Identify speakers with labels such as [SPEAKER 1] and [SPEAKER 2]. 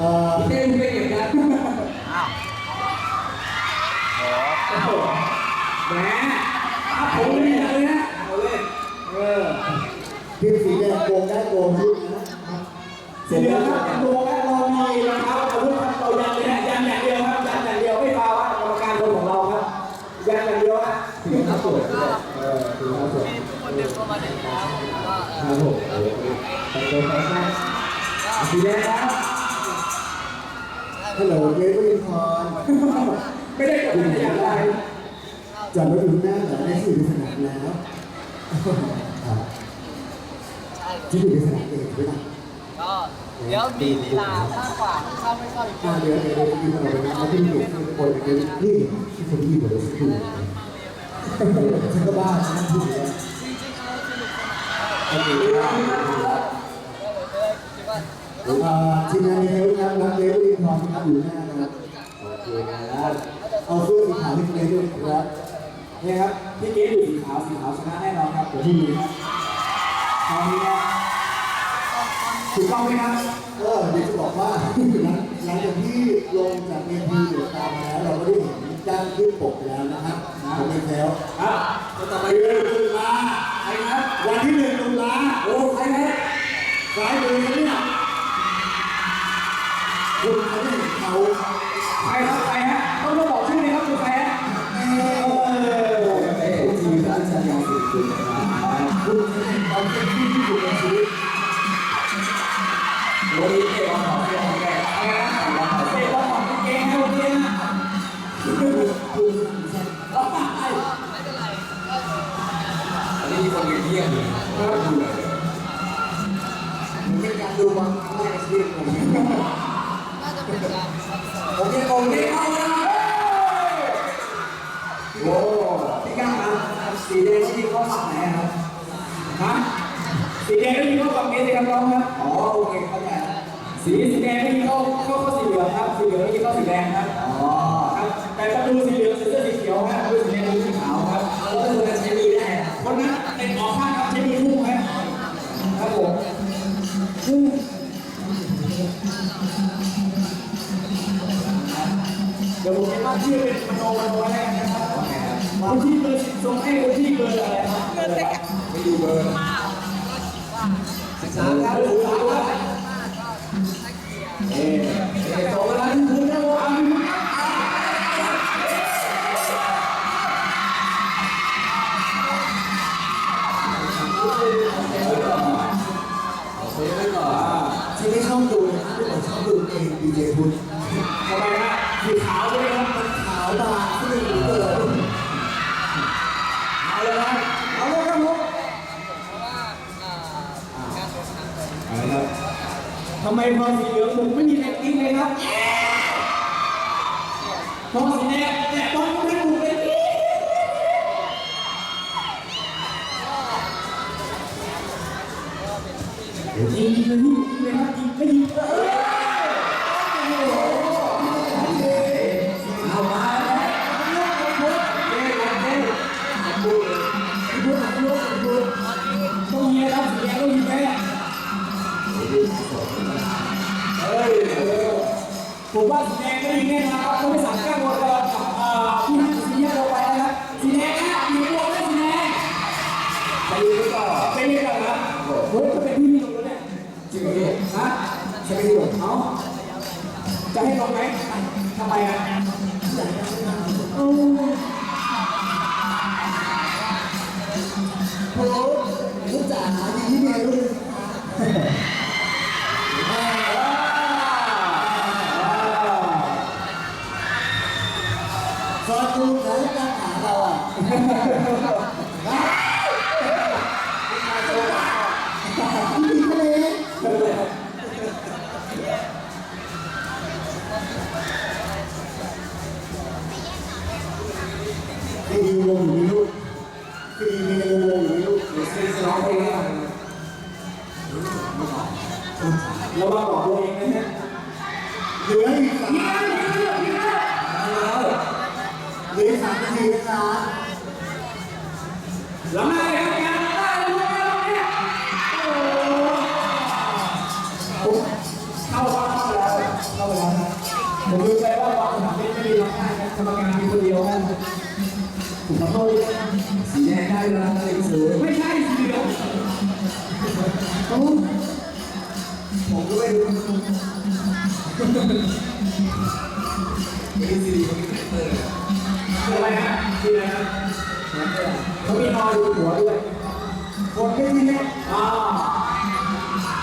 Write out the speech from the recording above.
[SPEAKER 1] เออเต้
[SPEAKER 2] นไม่เก่นะ
[SPEAKER 3] โอ้โหแหมเอาผมเลยเลยนะเอาเลยเออ
[SPEAKER 1] ทีมสีแดงโกงได้โกงลูกนะค
[SPEAKER 3] สีเหลืองครับโกงนแลเรามีนะครับอาวุธครับเรายันเลยนะยันอย่างเดียวครับยันอย่างเดียวไม่พาว่ากรรมการคนของเราครับยันอย่างเดียวฮะ
[SPEAKER 1] สีเหลืงครับสวยเออสีเหลืสวยทุก
[SPEAKER 2] คนเดินเข้ามาเล่นแล้
[SPEAKER 1] ครับผม
[SPEAKER 3] สีแดงครับ
[SPEAKER 1] ฮัลโหลเกรทวรินทร
[SPEAKER 3] ไม่ได้กดแต่อย่างไร
[SPEAKER 1] จับมาดูหน้าแต่ได้ที่อยู่ในสนามแล้วครับ
[SPEAKER 2] ใช่
[SPEAKER 1] ที่อยู่ในสนามเองด้วยนะ
[SPEAKER 2] ก็เดี๋ยวมีลีลามากกว่าเข้าไม่เข้าอีก
[SPEAKER 1] อ่าเดี๋ยวเดี๋ยวเดี๋ยวยืนตลอดเวลาแล้วที่อยู่ที่ทุกคนเดี๋ยวนี่ที่คนที่อยู่เลยสักครู่ฉันก็บ้าฉันพูดเลย
[SPEAKER 2] จริงๆเอาสนุกสนาน
[SPEAKER 1] โอเคครับ
[SPEAKER 2] ก็เลยก็เลยคิดว่า
[SPEAKER 1] อ่าทีมงานในเฮลครับรักเกรท วรินทร์นะครับอยู่หน้านะครับโอเคนะครับเอาเสื้อสีขาวให้เกรทด้วยครับ
[SPEAKER 3] เนี่ยครับพี่เก๋อยู่สีขาวสีขาวชนะแน่นอนครับเดี๋ยวพี่มีครับตอนนี้นะถูกต้องไหมครับ
[SPEAKER 1] เออเดี๋ยวจะบอกว่าหลังหลังจากที่ลงจากเวทีเดือดตามมาแล้วเราก็ได้เห็นจ้างขึ้นปกไปแล้วนะครับผมเป็นแล้ว
[SPEAKER 3] ครับต่อไปเดือนตุลาใครครับ
[SPEAKER 1] วันที่หนึ่งตุลา
[SPEAKER 3] โอ้ใครครับ
[SPEAKER 1] สายมือเขาเนี่ย
[SPEAKER 3] การ
[SPEAKER 1] ดู
[SPEAKER 3] บอล
[SPEAKER 1] ค
[SPEAKER 2] รั้
[SPEAKER 1] งแรกในชีวิตผม
[SPEAKER 2] น่าจะเป็นการซักซ้อม
[SPEAKER 1] ผมยังงง
[SPEAKER 3] เตะ
[SPEAKER 1] เลย
[SPEAKER 3] เข้าแล้วโอ้พี่ก้าวครับสีแดงที่เข้าฝั่งไหนครับฮะสีแดงไม่มีเข้าฝั่งนี้สิครับน้องครับอ๋อโอเคเข้าใจสีสีแดงไม่มีเข้าเข้าสีเหลืองครับสีเหลืองไม่มีเข้าสีแดงครับอ๋อ มจะตั้งชื่อเป็นมโนมโนอะไรกันนะครับคนที่เบอร์สิบทรงให้คนที่เบอร์อะไรครับเบอร์อะไรไม่ดูเบอร์สิบสามครับสิบสามครับเอ๊ะเอ๊ะต่อเวลาที่คุณนะว่าอเคไว้ก่อน
[SPEAKER 1] ที่ไม่ชอบดูนะครับที่ผมชอบดูเองดีเจพุทธ
[SPEAKER 3] ทำไมฮะ สีขาวใช่ไหมครับ
[SPEAKER 1] มันขาวบางที่ไม่รู้เลย
[SPEAKER 3] เอาเลยนะเอาเลยครับผม
[SPEAKER 2] เพราะว่าอ่าเล
[SPEAKER 3] ยครับทำไมพอสีเหลืองผมไม่มีแรงกิ้งเลยครับพอสีแดงแต่ต้องไม่ถูกเลยยิงเลยยิงเลยครับยิงไม่ยิงเลยเอ เฮ้ยผมว่าสีแดงไม่ยิงแน่นอนครับเขาไม่สั่งแก้บอลกับพี่ฮันสีแดงเราไปนะครับสีแดงนะยิงบอลได้สีแดงไปยิงก่อนไปยิงก่อนนะเฮ้ยจะเป็นพี่มีตรงนี้จริงเหรอฮะจะไปดูเขาจะให้ลงไหมทำไมอะโอ้
[SPEAKER 1] โอะพี่ทะเลพี่ดีวงอยู่ในลูกพี่ดีมีในวงอยู่ในลูก
[SPEAKER 3] เดี๋ยวซีสร้องเพลงให้ฟังระวังบอกตัวเองนะฮะ
[SPEAKER 1] เหลืออีกสาม เข้า
[SPEAKER 3] เข้าเข้าแล้วเข้าไปแล้วนะผมรู้ไปว่าบอลสนามเล่ไม่มีร้องไห้กรรมการมีคนเดียวครับผมขอโทษด้วยสีแดงได้เวลาอะไรก็ซื้อไม่ใช่สีเหลืองโอ้ผมก็ไม่รู้นี่สีเหลืองคืออะไรฮะคืออะไรฮะเขามีนอนอยู่หัวด้วยคนไม่มีแม่อ่า